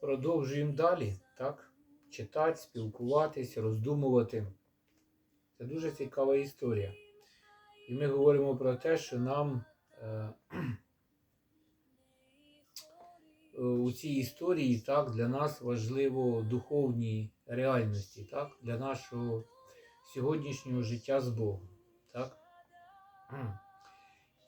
продовжуємо далі, так? Читати, спілкуватись, роздумувати. Це дуже цікава історія. І ми говоримо про те, що нам е, у цій історії так, для нас важливо духовні реальності, так, для нашого сьогоднішнього життя з Богом. Так?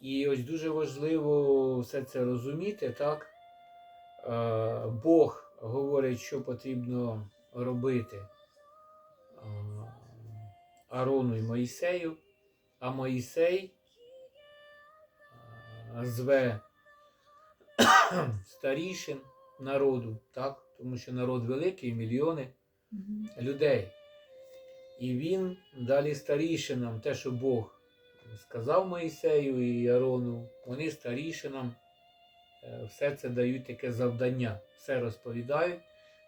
І ось дуже важливо все це розуміти, так? Е, Бог говорить, що потрібно робити е, Арону і Моїсею, а Моїсей е, зве старішин народу, так? тому що народ великий, мільйони людей. І він далі старішинам, те, що Бог сказав Моїсею і Арону, вони старішинам все це дають таке завдання, все розповідають,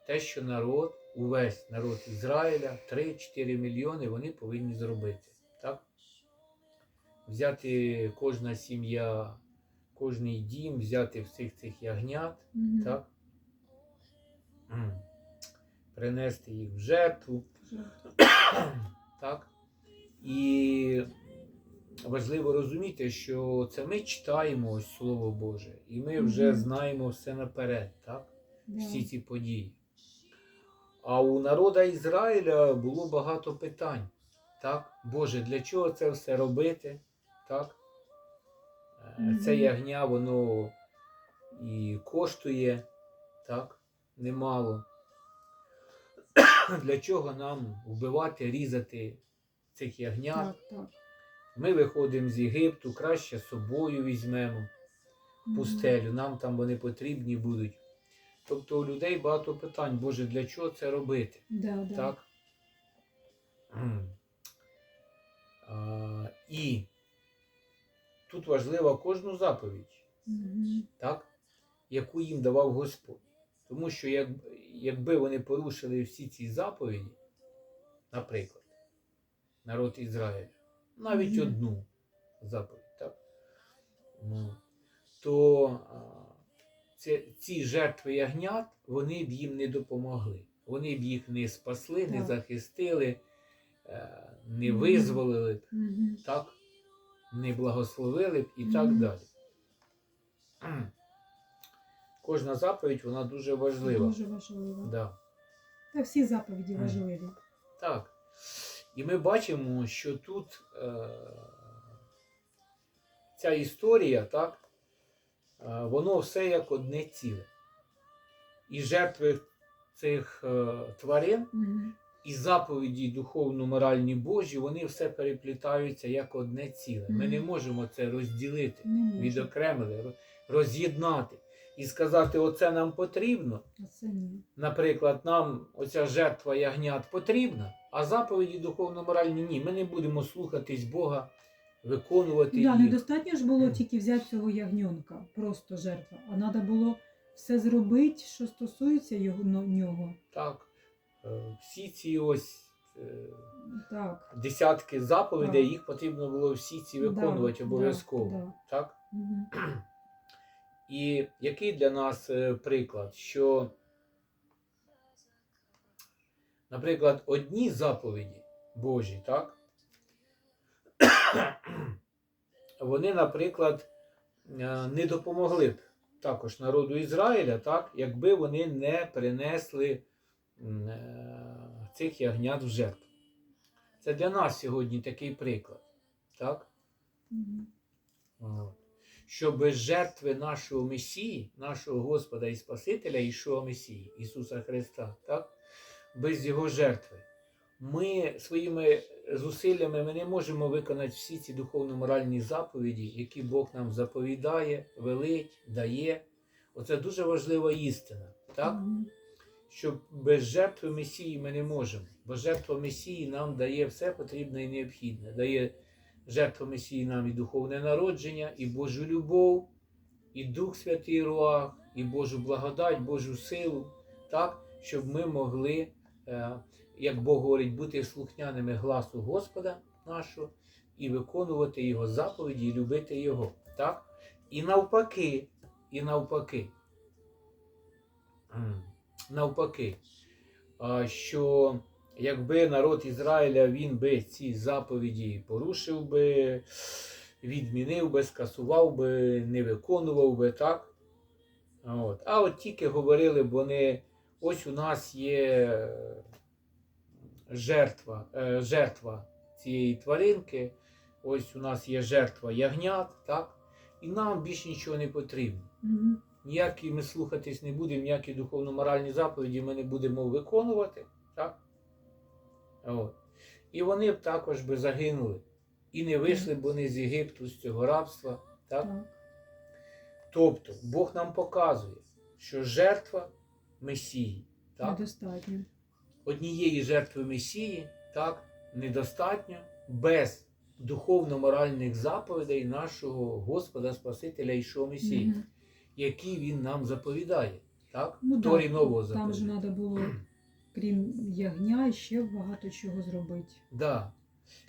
те, що народ, увесь народ Ізраїля, 3-4 мільйони, вони повинні зробити. Так? Взяти кожна сім'я, кожний дім, взяти всіх цих ягнят, Мгм. так? М. Принести їх в жертву. Так? І важливо розуміти, що це ми читаємо ось Слово Боже, і ми вже Мгм. знаємо все наперед, так? Да. всі ці події. А у народа Ізраїля було багато питань. Так? Боже, для чого це все робити? Так? Е, Це ягня, воно і коштує так? немало. Для чого нам вбивати, різати цих ягнят? Так, так. Ми виходимо з Єгипту, краще з собою візьмемо пустелю, нам там вони потрібні будуть. Тобто у людей багато питань, Боже, для чого це робити? Да, да. Так? А, і тут важлива кожну заповідь, Мгм. так? яку їм давав Господь. Тому що як, якби вони порушили всі ці заповіді, наприклад, народ Ізраїля, навіть Мгм. одну заповідь, так? Ну, то а, це, ці жертви ягнят, вони б їм не допомогли. Вони б їх не спасли, не Так. захистили, е, не визволили б, Мгм. так? не благословили б і так далі. Кожна заповідь вона дуже важлива. Дуже важливо. Да. Та всі заповіді важливі. Так. І ми бачимо, що тут е, ця історія, так, е, воно все як одне ціле. І жертви цих е, тварин, Мгм. і заповіді духовно-моральні Божі, вони все переплітаються як одне ціле. Ми не можемо це розділити, Не можу. відокремити, роз'єднати і сказати, оце нам потрібно. Наприклад, нам оця жертва ягнят потрібна, а заповіді духовно-моральні ні. Ми не будемо слухатись Бога, виконувати Да, їх. недостатньо ж було тільки взяти цього ягньонка, просто жертва. А треба було все зробити, що стосується його нього. Так. Е, Всі ці ось е, Так. десятки заповідей, Так. їх потрібно було всі ці виконувати Да, обов'язково. да. Так? Мгм. І який для нас е, приклад, що, наприклад, одні заповіді Божі, так? Вони, наприклад, е, не допомогли б також народу Ізраїля, так, якби вони не принесли е, цих ягнят в жертву. Це для нас сьогодні такий приклад. Так? Мгм. От. Що без жертви нашого Месії, нашого Господа і Спасителя Ішуа Месії, Ісуса Христа, так? без Його жертви, ми своїми зусиллями ми не можемо виконати всі ці духовно-моральні заповіді, які Бог нам заповідає, велить, дає. Оце дуже важлива істина. Так? Що без жертви Месії ми не можемо. Бо жертва Месії нам дає все потрібне і необхідне. Дає жертва Месії нам і духовне народження, і Божу любов, і Дух Святий Руах, і Божу благодать, Божу силу, так, щоб ми могли, е, як Бог говорить, бути слухняними гласу Господа нашого і виконувати Його заповіді, і любити Його. Так? І навпаки, і навпаки. Навпаки, що якби народ Ізраїля він би ці заповіді порушив би, відмінив би, скасував би, не виконував би, так? От. А от тільки говорили б вони, ось у нас є жертва, е, жертва цієї тваринки, ось у нас є жертва ягнят, так? І нам більше нічого не потрібно. Мгм. Ніякі ми слухатись не будемо, ніякі духовно-моральні заповіді ми не будемо виконувати. Так? От. І вони б також би загинули. І не вийшли б вони з Єгипту, з цього рабства. Так? Так. Тобто Бог нам показує, що жертва Месії, так? Недостатньо. однієї жертви Месії так, недостатньо без духовно-моральних заповідей нашого Господа Спасителя Ішого Месії, Мгм. які він нам заповідає. Так? Ну, Торі да, нового Там же треба було, крім ягня, ще багато чого зробити. Да.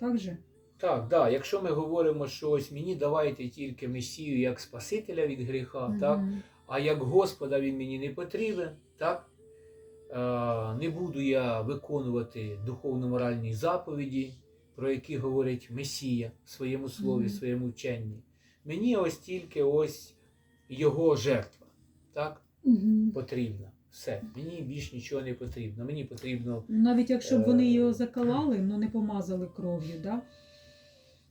Так же? Так, да. Якщо ми говоримо, що ось мені давайте тільки Месію як Спасителя від гріха, так? А як Господа він мені не потрібен, так? Е, не буду я виконувати духовно-моральні заповіді, про які говорить Месія в своєму слові, в своєму вченні. Мені ось тільки ось його жертва, так? Мгм. Потрібна. Все. Мені більш нічого не потрібно. Мені потрібно. Навіть якщо б вони Е, його закалали, але не помазали кров'ю, да?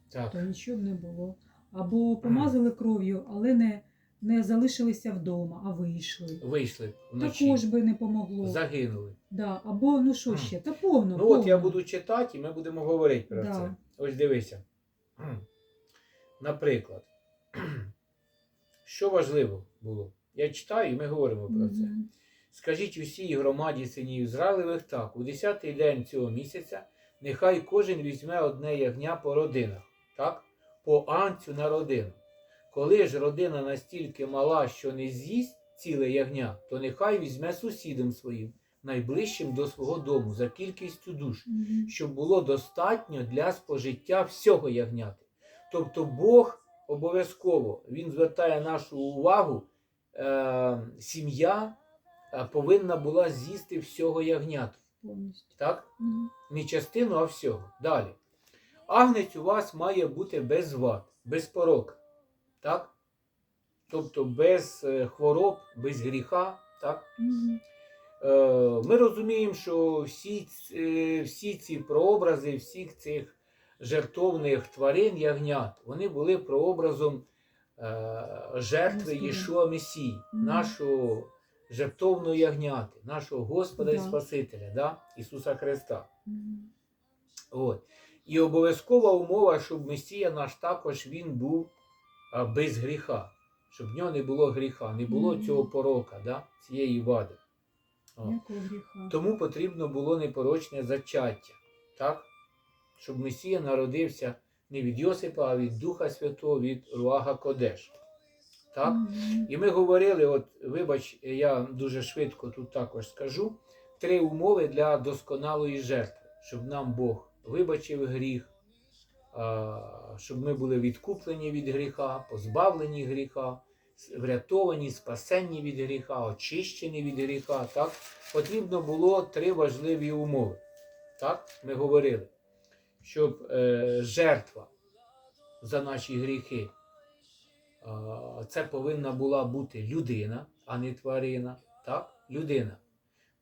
Так, то нічого б не було. Або помазали кров'ю, але не, не залишилися вдома, а вийшли. вийшли вночі, Також би не помогло. загинули. Да. Або ну що ще? Та повно. Ну от я буду читати, і ми будемо говорити про Да. це. Ось дивися. Наприклад, що важливо було? Я читаю, і ми говоримо про це. Скажіть усій громаді синів Ізраїлевих так, у 10-й день цього місяця нехай кожен візьме одне ягня по родинах, так? по анцю на родину. Коли ж родина настільки мала, що не з'їсть ціле ягня, то нехай візьме сусідам своїм, найближчим до свого дому, за кількістю душ, щоб було достатньо для спожиття всього ягняти. Тобто Бог обов'язково він звертає нашу увагу, е, сім'я повинна була з'їсти всього ягнят. Повністю. Так? Мгм. Не частину, а всього. Далі. Агнець у вас має бути без вад, без порока. Так? Тобто без е, хвороб, без гріха. Так? Е, Ми розуміємо, що всі, е, всі ці прообрази всіх цих жертовних тварин ягнят, вони були прообразом е, жертви. Єшуа Месії, нашого жертовного ягняти, нашого Господа і Спасителя, да? Ісуса Христа. От. І обов'язкова умова, щоб Месія наш також він був а, без гріха, щоб в нього не було гріха, не було Мгм. цього порока, да? цієї вади. О. Ніякого гріха. Тому потрібно було непорочне зачаття, так? щоб Месія народився не від Йосипа, а від Духа Святого, від Руага Кодеш. Так? І ми говорили, от, вибач, я дуже швидко тут також скажу, три умови для досконалої жертви, щоб нам Бог вибачив гріх, щоб ми були відкуплені від гріха, позбавлені гріха, врятовані, спасені від гріха, очищені від гріха. Так? Потрібно було три важливі умови. Так? Ми говорили, щоб е, жертва за наші гріхи це повинна була бути людина, а не тварина. Так? Людина.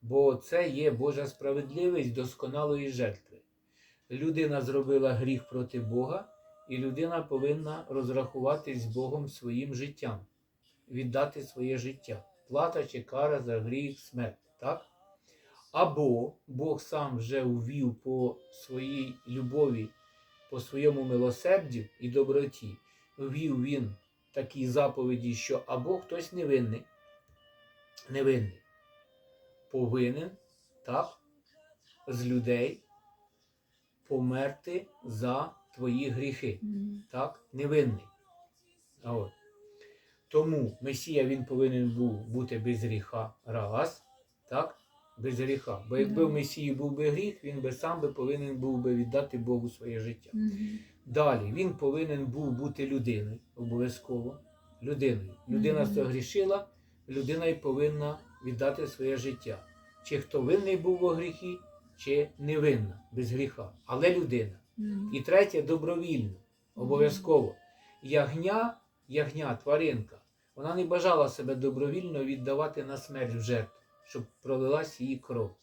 Бо це є Божа справедливість досконалої жертви. Людина зробила гріх проти Бога, і людина повинна розрахуватись з Богом своїм життям, віддати своє життя. Плата чи кара за гріх смерть. Так? Або Бог сам вже увів по своїй любові, по своєму милосердю і доброті, ввів він такі заповіді, що або хтось невинний, невинний, повинен так, з людей померти за твої гріхи. Так, невинний. А От. Тому Месія він повинен був бути без гріха раз, так? Без гріха. Бо якби в Месії був би гріх, він би сам би повинен був би віддати Богу своє життя. Далі він повинен був бути людиною, обов'язково. Людиною. Людина Мгм. согрішила, людина й повинна віддати своє життя. чи хто винний був у гріхі, чи невинна, без гріха, але людина. І третє добровільно, обов'язково. Ягня, ягня, тваринка, вона не бажала себе добровільно віддавати на смерть в жертву, щоб пролилась її кров.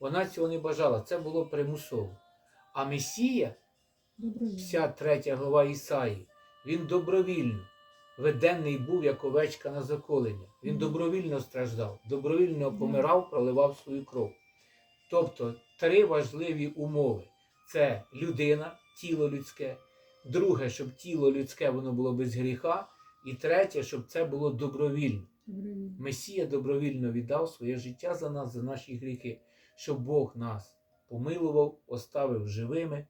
Вона цього не бажала, це було примусово. А Месія, вся третя глава Ісаї, він добровільно ведений був як овечка на заколення. Він добровільно страждав, добровільно помирав, проливав свою кров. Тобто три важливі умови: це людина, тіло людське. Друге, щоб тіло людське воно було без гріха. І третє, щоб це було добровільно. Месія добровільно віддав своє життя за нас, за наші гріхи, щоб Бог нас помилував, оставив живими,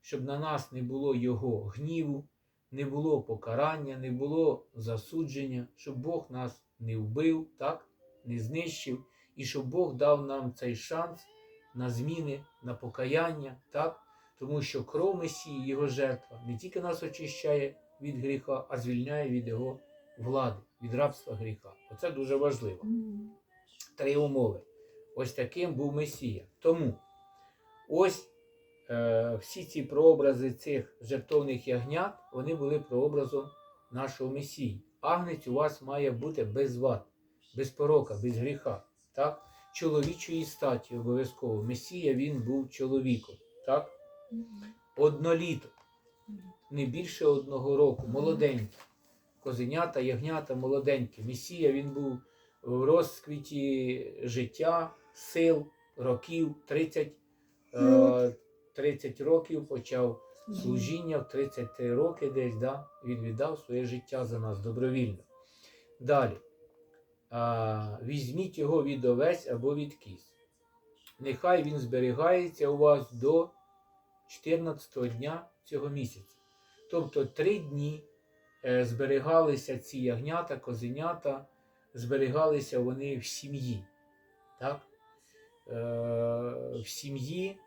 щоб на нас не було Його гніву, не було покарання, не було засудження, щоб Бог нас не вбив, так, не знищив, і щоб Бог дав нам цей шанс на зміни, на покаяння, так? тому що кров Месії, Його жертва, не тільки нас очищає від гріха, а звільняє від Його влади, від рабства гріха. Оце дуже важливо. Три умови. Ось таким був Месія. Тому ось е, всі ці прообрази цих жертовних ягнят, вони були прообразом нашого Месії. Агнець у вас має бути без вад, без порока, без гріха. Так? Чоловічої статі обов'язково. Месія він був чоловіком. Так? Одноліток не більше одного року, молоденькі. Козенята, ягнята молоденькі. Месія він був в розквіті життя, сил, років, 30, е, 30 років почав служіння в 33 роки десь, да? він віддав своє життя за нас добровільно. Далі. Візьміть його від овець або від кіз. Нехай він зберігається у вас до 14 дня цього місяця. Тобто три дні зберігалися ці ягнята, козенята, зберігалися вони в сім'ї. Так? Е, в сім'ї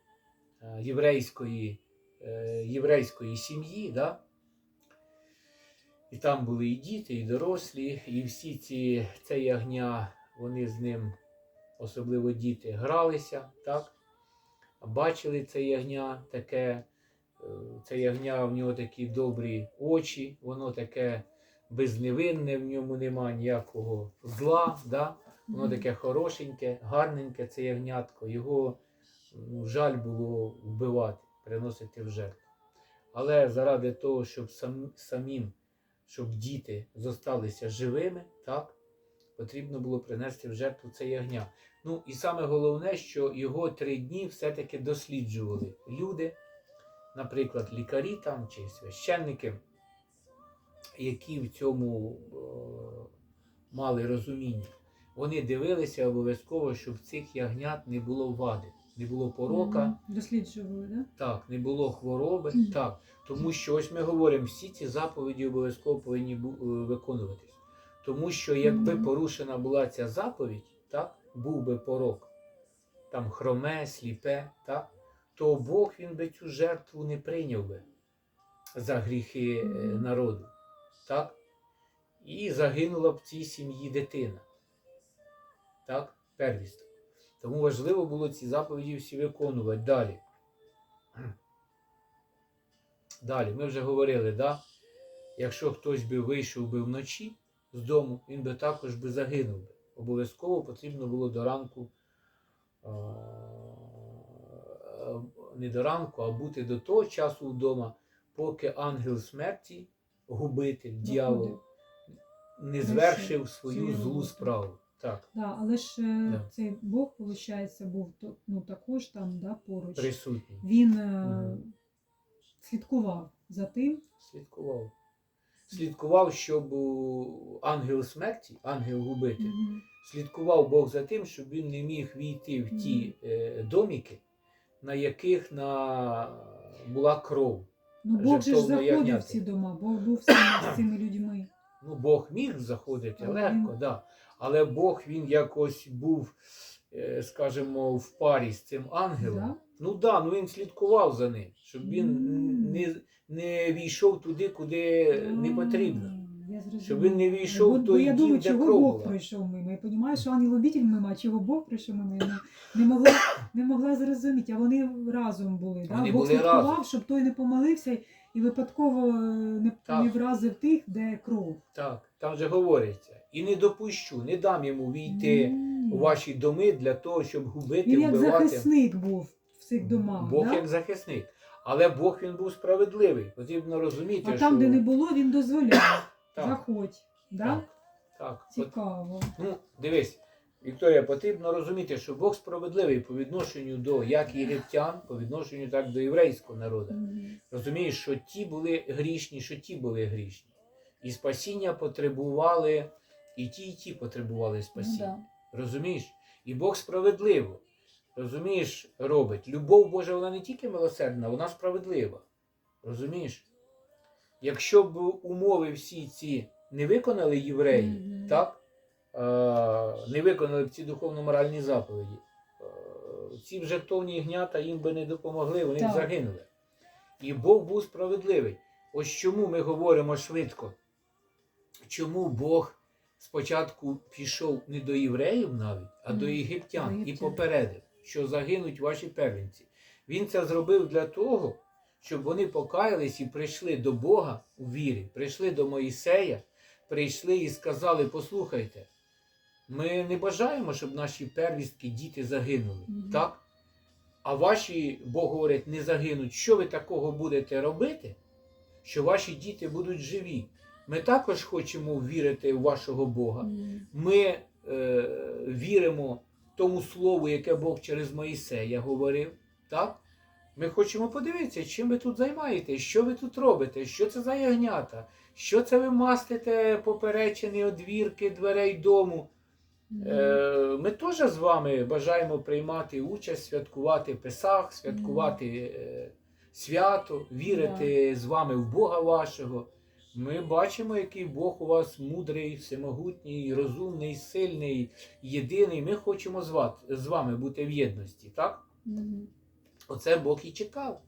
е, єврейської, е, єврейської сім'ї. Да? І там були і діти, і дорослі, і всі ці ягня, вони з ним, особливо діти, гралися, так? бачили це ягня таке, е, це ягня, в нього такі добрі очі, воно таке безневинне, в ньому нема ніякого зла, да? воно таке хорошеньке, гарненьке, це ягнятко. Його ну, жаль було вбивати, приносити в жертву. Але заради того, щоб сам, самим, щоб діти зосталися живими, так, потрібно було принести в жертву це ягня. Ну і саме головне, що його три дні все-таки досліджували люди, наприклад, лікарі там чи священники, які в цьому е, мали розуміння. Вони дивилися обов'язково, щоб в цих ягнят не було вади, не було порока, Мгм. Досліджували, да? так, не було хвороби, Мгм. так. Тому що ось ми говоримо, всі ці заповіді обов'язково повинні бу- е, виконуватись. Тому що якби Мгм. порушена була ця заповідь, так, був би порок, там хроме, сліпе, так, то Бог він би цю жертву не прийняв би за гріхи е, народу. Так? І загинула б в цій сім'ї дитина. Так, первісток. Тому важливо було ці заповіді всі виконувати. Далі. Далі, ми вже говорили, да? якщо хтось би вийшов би вночі з дому, він би також би загинув. Обов'язково потрібно було до ранку, не до ранку, а бути до того часу вдома, поки ангел смерті, губитель, дьявол, не звершив свою злу справу. Так, Да, але ж е, Да. цей Бог, виходить, був ну, також там да, поруч. присутній. Він е, Мгм. слідкував за тим. Слідкував. Слідкував, щоб ангел смерті, ангел губитель, Мгм. слідкував Бог за тим, щоб він не міг війти в ті е, доміки, на яких на... була кров. Ну, Бог же ж заходив в ці дома, Бог був з цими, людьми. Ну, Бог міг заходити Але легко, він- да. але Бог він якось був, е, скажімо, в парі з цим ангелом. Да? Ну так, да, ну він слідкував за ним, щоб він М. не, не війшов туди, куди не потрібно. Я зрозуміла. Щоб він не війшов в той я дім, думаю, де чого кров Бог була. прийшов мимо. Я розумію, що ангел-обітель мимо, а чого Бог прийшов мимо. Я не, не, могла, не могла зрозуміти, а вони разом були. Да? Вони Бог були слідкував, разом. щоб той не помолився і випадково е, не, Так. не вразив тих, де кров. Так, там же говориться. І не допущу, не дам йому війти М. у ваші доми для того, щоб губити, Він як вбивати. захисник був в цих домах. Бог да? як захисник. Але Бог він був справедливий. Потрібно розуміти, А що там, де не було, він дозволяв. Так, Заходь. Да? так, так. От, Цікаво. ну, дивись, Вікторія, потрібно розуміти, що Бог справедливий по відношенню до як єгиптян, по відношенню так до єврейського народу. Мгм. Розумієш, що ті були грішні, що ті були грішні. І спасіння потребували, і ті, і ті потребували Ну, спасіння. да. Розумієш? І Бог справедливо. Розумієш, робить. Любов Божа, вона не тільки милосердна, вона справедлива. Розумієш? Якщо б умови всі ці не виконали євреї, Мгм. так? Е, не виконали б ці духовно-моральні заповіді, е, ці б жертовні гнята їм би не допомогли, вони б загинули. І Бог був справедливий. Ось чому ми говоримо швидко. Чому Бог спочатку пішов не до євреїв навіть, а до Мгм. єгиптян До і попередив, що загинуть ваші первенці. Він це зробив для того, щоб вони покаялись і прийшли до Бога у вірі, прийшли до Моїсея, прийшли і сказали: послухайте, ми не бажаємо, щоб наші первістки, діти загинули. Мгм. Так? А ваші, Бог говорить, не загинуть. Що ви такого будете робити, що ваші діти будуть живі? Ми також хочемо вірити в вашого Бога. Ми е, віримо тому слову, яке Бог через Моїсея говорив. Так? Ми хочемо подивитися, чим ви тут займаєтесь, що ви тут робите, що це за ягнята, що це ви мастите поперечені одвірки дверей дому. Мгм. Е, Ми теж з вами бажаємо приймати участь, святкувати Песах, святкувати е, свято, вірити з вами в Бога вашого. Ми бачимо, який Бог у вас мудрий, всемогутній, розумний, сильний, єдиний. Ми хочемо з ва- з вами бути в єдності, так? Мгм. Оце Бог і чекав.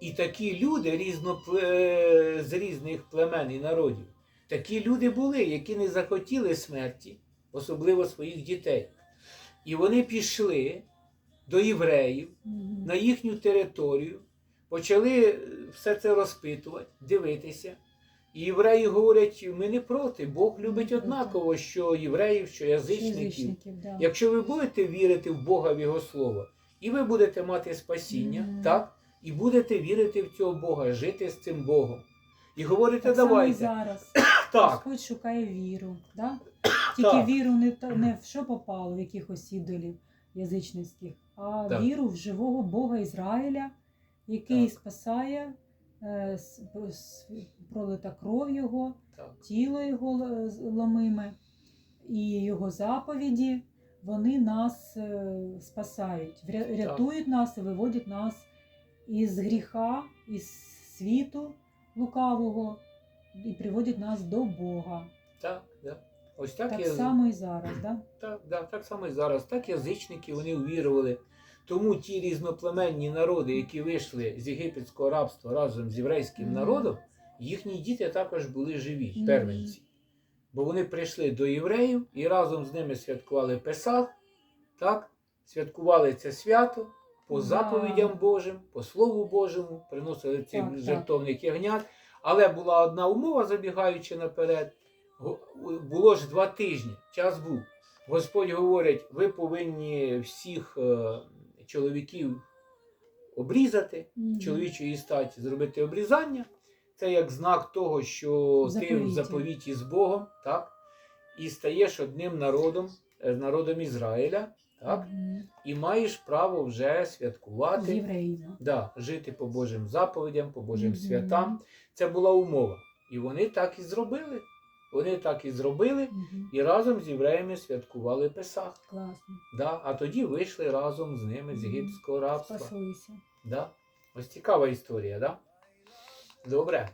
І такі люди різнопле... з різних племен і народів, такі люди були, які не захотіли смерті, особливо своїх дітей. І вони пішли до євреїв на їхню територію, почали е, все це розпитувати, дивитися. І євреї говорять: ми не проти, Бог любить однаково, що євреїв, що. Язичників. Якщо ви будете вірити в Бога в Його Слово, і ви будете мати спасіння, так? І будете вірити в цього Бога, жити з цим Богом. І говорите, Так само і зараз. Так, Господь шукає віру. Да? Тільки Так. віру не, не в що попало, в якихось ідолів язичницьких, а Так. віру в живого Бога Ізраїля, який Так. спасає е, с- с- пролита кров Його, так, тіло Його ломиме і Його заповіді. Вони нас е, спасають, рятують нас і виводять нас із гріха, із світу лукавого і приводять нас до Бога. так, да. Ось так, Так я само і зараз, да? Так, да, так само і зараз. Так язичники вони увірували. Тому ті різноплеменні народи, які вийшли з єгипетського рабства разом з єврейським Мгм. народом, їхні діти також були живі, первенці. Бо вони прийшли до євреїв і разом з ними святкували Песах, так? святкували це свято по Да. заповідям Божим, по Слову Божому, приносили цих так. жертовних ягнят. Але була одна умова, забігаючи наперед. Було ж два тижні, час був. Господь говорить, ви повинні всіх е, чоловіків обрізати, чоловічої статі зробити обрізання. Це як знак того, що В ти в заповіті. заповіті з Богом, так? І стаєш одним народом, е, народом Ізраїля, так? Мгм. І маєш право вже святкувати, да, жити по Божим заповідям, по Божим Мгм. святам. Це була умова. І вони так і зробили. Вони так і зробили, Мгм. і разом з євреями святкували Песах. Класно. Да? А тоді вийшли разом з ними з єгипетського рабства. Спаслися. Да? Ось цікава історія, да? Dobra.